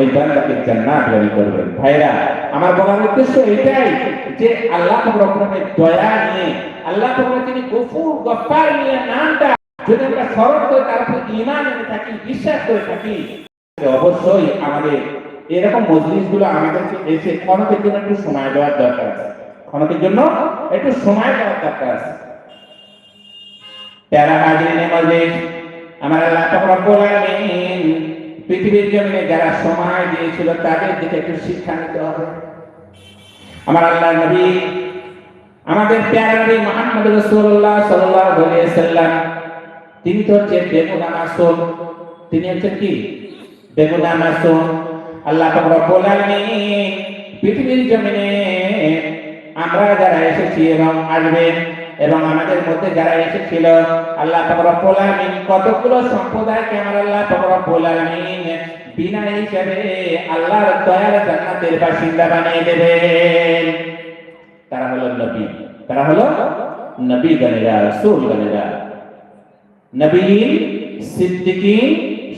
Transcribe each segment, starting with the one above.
ওই বান্দাকে জান্নাত দান করবেন। ভাইরা আমার বলার উদ্দেশ্য এটাই যে আল্লাহ রকমের দয়া নিয়ে, আল্লাহ রকমের তিনি গফুর গফার নিয়ে নামটা, যদি আমরা স্মরণ করে, তার উপর ইমান এনে থাকি, বিশ্বাস করে থাকি অবশ্যই আমাদের এরকম মজলিসগুলো আমাদেরকে এসে ক্ষণকের জন্য একটু সময় দেওয়ার দরকার আছে। ক্ষণকের জন্য একটু সময় দেওয়ার দরকার আছে। প্যারা হাজিরিনে মজলিস আমার আল্লাহ রব্বুল আলামিন পৃথিবীর জমিনে যারা সময় দিয়েছিল, তাদের দিকে একটু শিক্ষা নিতে হবে। আমার আল্লাহ নবী, আমাদের প্যারা নবী মুহাম্মদ রাসূলুল্লাহ সাল্লাল্লাহু আলাইহি সাল্লাম তিনি তো হচ্ছে বেগুনা মাসুম। তিনি হচ্ছেন কি? বেগুনা মাসুম। আল্লাহ রব্বুল আলামিন পৃথিবীর জমিনে আমরা যারা এসেছি এবং আসবে এবং আমাদের মধ্যে যারা এসেছিল, আল্লাহ পাক রব্বুল আলামিন কতগুলো সম্প্রদায়কে আমার আল্লাহ পাক রব্বুল আলামিন বিনা হিসেবে আল্লাহর দয়ার জান্নাতের বাসিন্দা বানিয়ে দেবেন। তারা হলো নবী, তারা হলো নবী গণেরা, রাসূল গণেরা। নবীন সিদ্দিকিন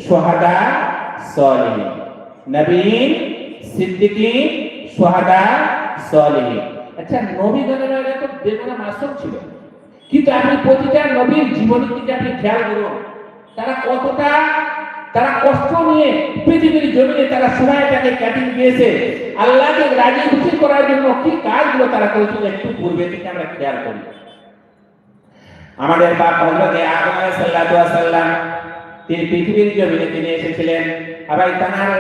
সোহাদা সলিহিন নবীন সিদ্দিকিন সোহাদা সলিহিন আচ্ছা নবীগণেরা এরা তো বেগুনা মাসুম ছিল? কিন্তু আপনি প্রতিটা নবীর জীবনী থেকে আপনি খেয়াল করুন, তারা কতটা, তারা কষ্ট নিয়ে পৃথিবীর জমিনে তারা সময়টাকে কাটিয়ে দিয়েছে। আল্লাহকে রাজি খুশি করার জন্য কি কাজগুলো তারা করেছিল একটু পূর্বে থেকে আমরা খেয়াল করি। আমাদের বাপ হযরত আদম আলাইহিসসালাতু ওয়াসাল্লাম তিনি পৃথিবীর জমিনে তিনি এসেছিলেন। আবার তানার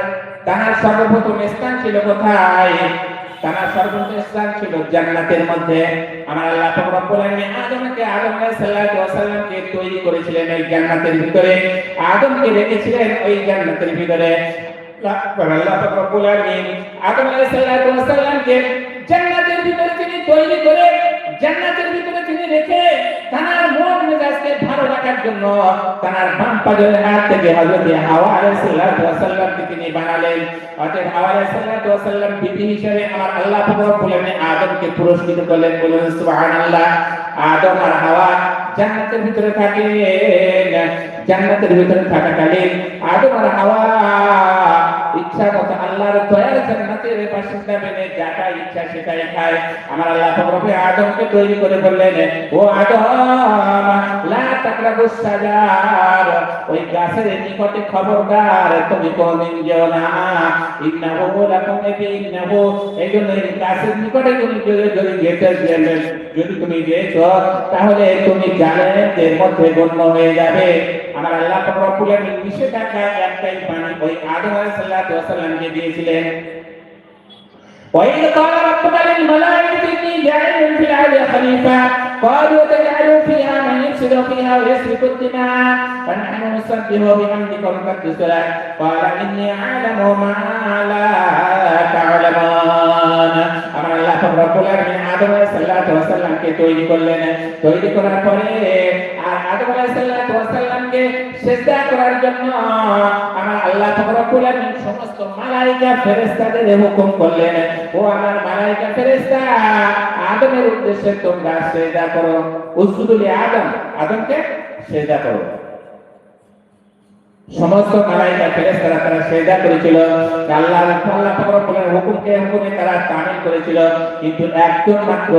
তানার সর্বপ্রথম স্থান ছিল কোথায়? তানার সর্বশ্রেষ্ঠ ছিল জান্নাতের মধ্যে। আমার আল্লাহ পাক রব্বুল আলামিন আদমকে আদম আলাইহিস সালাতু ওয়াসালামকে তৈরি করেছিলেন ওই জান্নাতের ভিতরে। আদমকে রেখেছিলেন ওই জান্নাতের ভিতরে। আল্লাহ পাক রব্বুল আলামিন আদম আলাইহিসসালাতু ওয়াসালামকে জান্নাতের ভিতরে তিনি তৈরি করে, জান্নাতের ভিতরে তিনি রেখে তার মন মেজাজকে ভালো রাখার জন্য তার বাম পাজরের হাত থেকে হযরত হাওয়া আলাইহিস সালাতু ওয়াসাল্লামকে তিনি বানালেন। অতএব হাওয়া আলাইহিস সালাতু ওয়াসাল্লাম বিবি হিসেবে আমার আল্লাহ পাক রব্বুল আলামিন আদমকে পুরস্কৃত করলেন। বলুন সুবহানাল্লাহ, আদম আর হাওয়া জান্নাতের ভিতরে থাকেন জান্নাতের ভিতরে থাকাকালীন আদম আর হাওয়া ইচ্ছা মতো আল্লাহর দয়ার জান্নাতের বাসিন্দা বেনে যাটা ইচ্ছা সেটাই খায়। আমার আল্লাহ রব্বুল আদমকে তৈরি করে বললেন, ও আদম, লা তাকরাবু সাজার, ওই গাছের নিকটে খবরদার তুমি কোনদিন যেও না। ইন্নাহু লাকুম ইন্নাহু, এই জন্য এই গাছের নিকটে তুমি যদি যেতে গেলেন যদি তুমি যেছো তাহলে তুমি জালেমদের মধ্যে গণ্য হয়ে যাবে আমার আল্লাহ পাক রব্বুল আলামিন নিষেধাজ্ঞা একটাই বাণী ওই আদম আলাইহিস সালাতু ওয়াসাল্লামকে দিয়েছিলেন وإذ قال ربك للملائكة إني جاعل في الأرض خليفة قالوا تجعل فيها من يفسد فيها ويسفك الدماء فنحن نسبح بحمدك ونقدس لك قال إني أعلم ما لا তৈরি করলেন। তৈরি করার পরে আর আদম সিজদা করার জন্য আমার আল্লাহ সমস্ত মালায়েকা ফেরেশতাদের হুকুম করলেন, ও আমার মালায়েকা ফেরেশতা, আদমের উদ্দেশ্যে তোমরা সিজদা করো। আদম, আদমকে সিজদা করো। সমস্ত মালাইকা ফেরেশতারা তারা সেজদা করেছিল। আল্লাহ আল্লাহ হুকুমকে হুকুমে তারা তামিল করেছিল। কিন্তু একজন মাত্র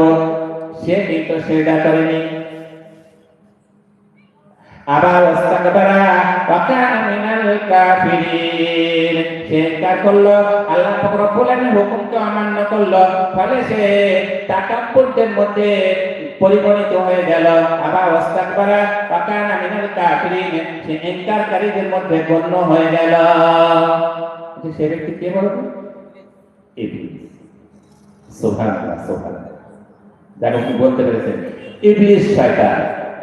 সে কিন্তু সেজদা করেনি। আবার মিনাল সে আল্লাহ অমান্য ফলে সে মধ্যে পরিগণিত হয়ে গেল। আবার ওয়াস্তাকবারা ওয়া কানা মিনাল কাফিরিন। সে ইনকারকারীদের মধ্যে গণ্য হয়ে গেল। সে ব্যক্তি কে বলতো? ইবলিস। সুবহানাল্লাহ। দেখো কি বলতে পেরেছেন ইবলিস শয়তান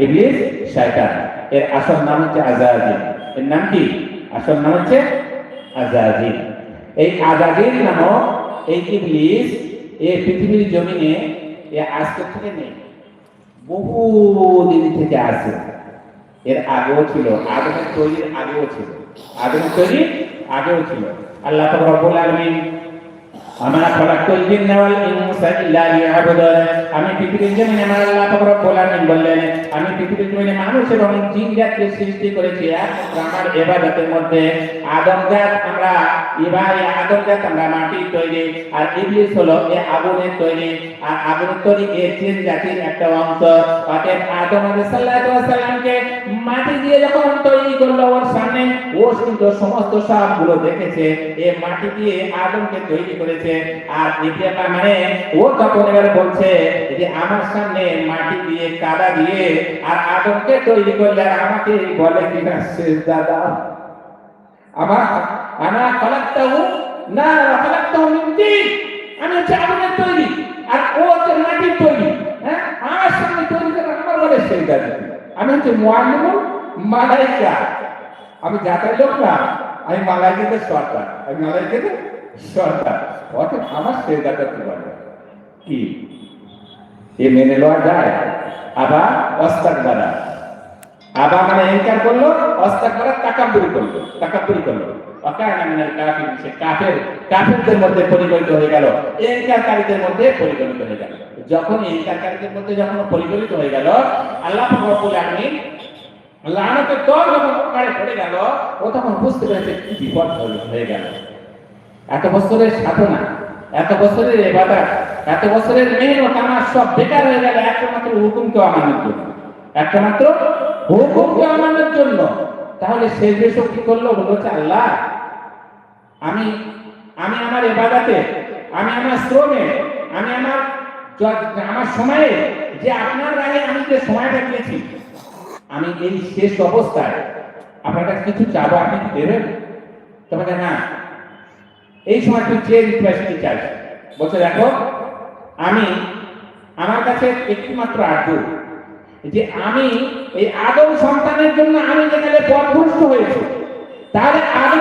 ইবলিস শয়তান। এর আসল নাম হচ্ছে আজাজিল এর নাম কি? আসল নাম হচ্ছে আজাজিল এই আজাজিল নামক এই ইবলিস এই পৃথিবীর জমিনে এ আজকে থেকে নেই। বহু দিন থেকে আছে। এর আগেও ছিল, আদমের তৈরির আগেও ছিল। আদমের তৈরির আগেও ছিল। আল্লাহ রব্বুল আলামিন আমরা খলাকুল জিন্না ওয়াল ইনসা ইল্লা লিয়াবুদুন আমি পৃথিবীর জমিনে আমার আল্লাহ পাক রব্বুল আলামিন বললেন, আমি পৃথিবীর জমিনে মানুষ এবং জিন জাতকে সৃষ্টি করেছি একমাত্র আমার ইবাদতের মধ্যে। আদম জাত আমরা, ইবাই আদম জাত আমরা, মাটির তৈরি, আর ইবলিস হলো এ আগুনের তৈরি। আর আগুনের তৈরি এ জিন জাতির একটা অংশ। অতএব আদম আলাইহিস সালাতু ওয়াস সালামকে মাটি দিয়ে যখন তৈরি করল ওর সামনে, ও কিন্তু সমস্ত সবগুলো দেখেছে। এ মাটি দিয়ে আদমকে তৈরি করেছে। আর ইতিহাস মানে ও তখন এবার বলছে যে, আমার সামনে মাটি দিয়ে, কাদা দিয়ে, আর আদমকে তৈরি করলে আমাকে বলে কিনা শেষ দাদা? আমার আনা খালাক্তাহু না আমি হচ্ছে আগুনের তৈরি, আর ও হচ্ছে মাটির তৈরি হ্যাঁ? আমার সামনে তৈরি করে আমার বলে সেই দাদা। আমি হচ্ছে মুআল্লিমুল মালাইকা। আমি যাতায়াত লোক না, আমি মালাইকাতে সরকার আমি মালাইকাতে সরকার অর্থাৎ আমার সেই দাদা কি বলে কি? এ মেনে লওয়া যায়? আবার অস্তাক দ্বারা আবার মানে ইনকার করল, অস্তাক দ্বারা তাকাব্বুরি করল তাকাব্বুরি করল। কাফেরদের মধ্যে পরিগণিত হয়ে গেল। ইনকারকারীদের মধ্যে পরিগণিত হয়ে গেল। যখন ইনকারকারীদের মধ্যে যখন পরিগণিত হয়ে গেল, আল্লাহ রব্বুল আলামিন লানতের দল যখন পড়ে গেল, ও তখন বুঝতে পেরেছে কি বিপদ হয়ে গেল। এত বছরের সাধনা, এত বছরের এবাদত এত বছরের মেহনত আমার সব বেকার হয়ে গেল, একমাত্র হুকুমকে আমানের জন্য। একমাত্র হুকুমকে আমানের জন্য। তাহলে সে সব কি করল? বলল হচ্ছে আল্লাহ, আমি আমি আমার এবাদাতে আমি আমার শ্রমে, আমি আমার আমার সময়ে যে আপনার আগে আমি যে সময়টা দিয়েছি, আমি এই শেষ অবস্থায় আপনার কাছে কিছু চাবো আপনি দেবেন? তোমাকে না এই সময় তুই চেয়ে রিকোয়েস্ট কি চাইছ বলছে, দেখো, আমি আমার কাছে একটি মাত্র আর্য যে আমি এই আদম সন্তানের জন্য আমি যেখানে পথভ্রষ্ট হয়েছি, তাহলে আদম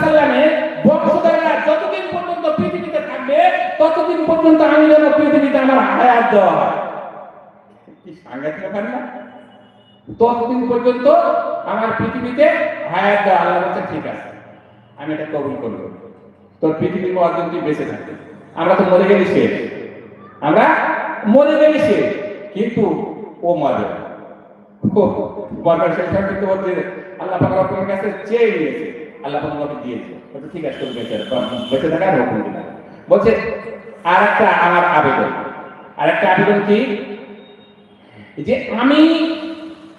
সাল্লামের বংশধররা যতদিন পর্যন্ত পৃথিবীতে থাকবে, ততদিন পর্যন্ত আমি যেন পৃথিবীতে আমার হায়াত দেওয়া হয়। কি ততদিন পর্যন্ত আমার পৃথিবীতে হায়াত দেওয়া আল্লাহ ঠিক আছে, আমি এটা কবুল করব। তোর পৃথিবীর অর্জন তুই বেঁচে থাকবে। আমরা তো মরে গেলি শেষ। আমরা মরে গেলি শেষ। কিন্তু ও মরে। না। মরবার শেষ কিন্তু বলছে, আল্লাহ পাক রব্বুল কাছে চেয়ে নিয়েছে। আল্লাহ পাক রব্বুল দিয়েছে। বলছে, ঠিক আছে, তুমি বেঁচে বেঁচে থাকার হুকুম দিলাম বলছে আর একটা আমার আবেদন। আর একটা আবেদন কি? যে আমি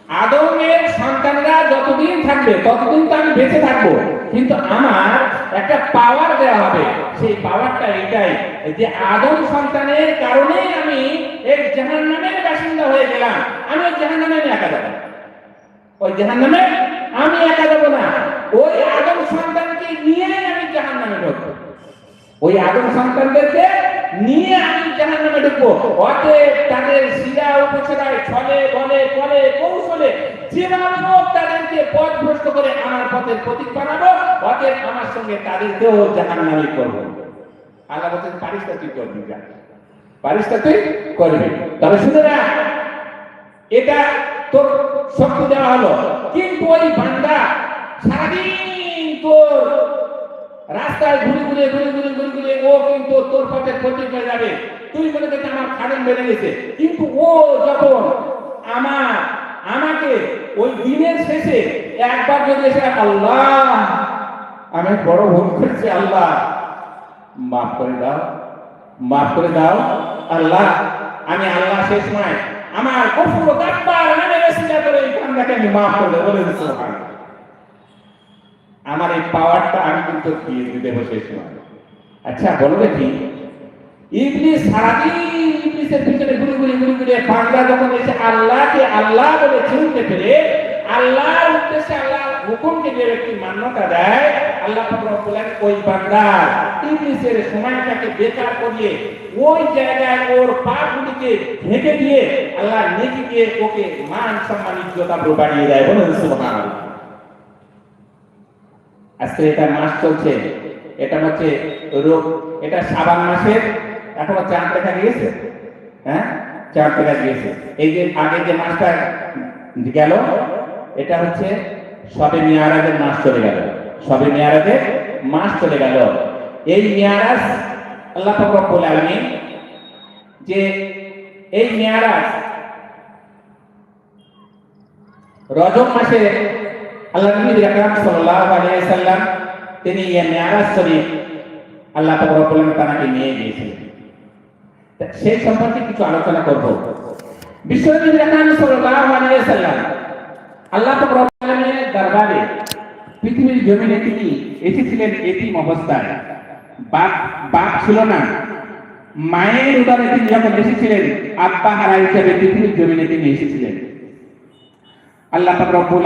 আদমের সন্তানরা যতদিন থাকবে, ততদিন তো আমি বেঁচে থাকব। কিন্তু আমার একটা পাওয়ার দেওয়া হবে। সেই পাওয়ারটা এটাই যে আদম সন্তানের কারণেই আমি এই জাহান নামের বাসিন্দা হয়ে গেলাম। আমি ওই জাহান নামে আমি একা যাব। ওই জাহান নামে আমি একা যাব না। ওই আদম সন্তানকে নিয়ে আমি জাহান নামে ঢুকবো। ওই আদম সন্তানদেরকে নিয়ে আমি জাহান নামে ঢুকবো। অতএব তাদের শিরা উপছাড়ায় ছলে, বলে করে কৌশলে, যেভাবে হোক তাদেরকে পথ ভ্রষ্ট করে আমার পথের প্রতীক বানাবো, অতএব আমার সঙ্গে তাদেরকেও জাহান নামে করব। আল্লাহ বলছেন তুই করবি তুই করবি। তবে শুনে না, এটা তোর শক্তি দেওয়া হলো। কিন্তু ওই বান্দা সারাদিন তোর রাস্তায় ঘুরে ঘুরে ঘুরে ঘুরে ঘুরে ঘুরে, ও কিন্তু তোর পথে ক্ষতি হয়ে যাবে। তুই করছিস আমার খাদেন বেড়ে গেছে। কিন্তু ও যখন আমার, আমাকে ওই দিনের শেষে একবার যদি এসে আল্লাহ, আমি বড় ভুল করেছি, আল্লাহ, মাফ করে দাও, মাফ করে দাও, আল্লাহ, আমি আল্লাহ শেষ সময় আমার কফুর গাব্বার নামে রসিলা করে এই কান্দাকে আমি মাফ করে বলে দিচ্ছি। আমার এই পাওয়ারটা আমি কিন্তু দিয়ে দিতে বসে সময় আচ্ছা বলো দেখি ইবলিস সারাদিন ইবলিসের পিছনে ঘুরে ঘুরে ঘুরে ঘুরে বান্দা যখন এসে আল্লাহকে আল্লাহ বলে চিনতে পেরে, আল্লাহর উদ্দেশ্যে আল্লাহ হুকুমকে যে ব্যক্তি মান্যতা দেয়, আল্লাহ আলামিন ওই বান্দার ইবলিসের সময়টাকে বেকার করিয়ে ওই জায়গায় ওর পাপগুলিকে ঢেকে দিয়ে আল্লাহ নেকি দিয়ে ওকে মান সম্মান, ইজ্জত বাড়িয়ে দেয়। বলুন সুবহানাল্লাহ। আজকে এটা মাস চলছে। এটা হচ্ছে রোগ এটা সাবান মাসের এখনও চাঁদ দেখা গিয়েছে হ্যাঁ? চাঁদ দেখা গিয়েছে এই যে আগে যে মাসটা গেল, এটা হচ্ছে সবে মেয়ারাজের মাস চলে গেল। সবে মেয়ারাজের মাস চলে গেল। এই মেয়ারাজ, আল্লাহ রব্বুল আলামিন যে এই মেয়ারাজ রজব মাসে আল্লাহ নবী আকরাম সাল্লাল্লাহু আলাইহি সাল্লাম তিনি এই মেয়ারাজ শরীফ আল্লাহ আলামিন তাকে নিয়ে গিয়েছিলেন। সেই সম্পর্কে কিছু আলোচনা করব। বিশ্বনবী আকরাম সাল্লাল্লাহু আলাইহি সাল্লাম আল্লাহ পাক দরবারে পৃথিবীর জমিনে তিনি এসেছিলেন এতিম অবস্থায়। বাপ বাপ ছিল না। মায়ের উদারে তিনি যখন এসেছিলেন, আব্বা হারা হিসেবে পৃথিবীর জমিনে তিনি এসেছিলেন। আল্লাহ পাক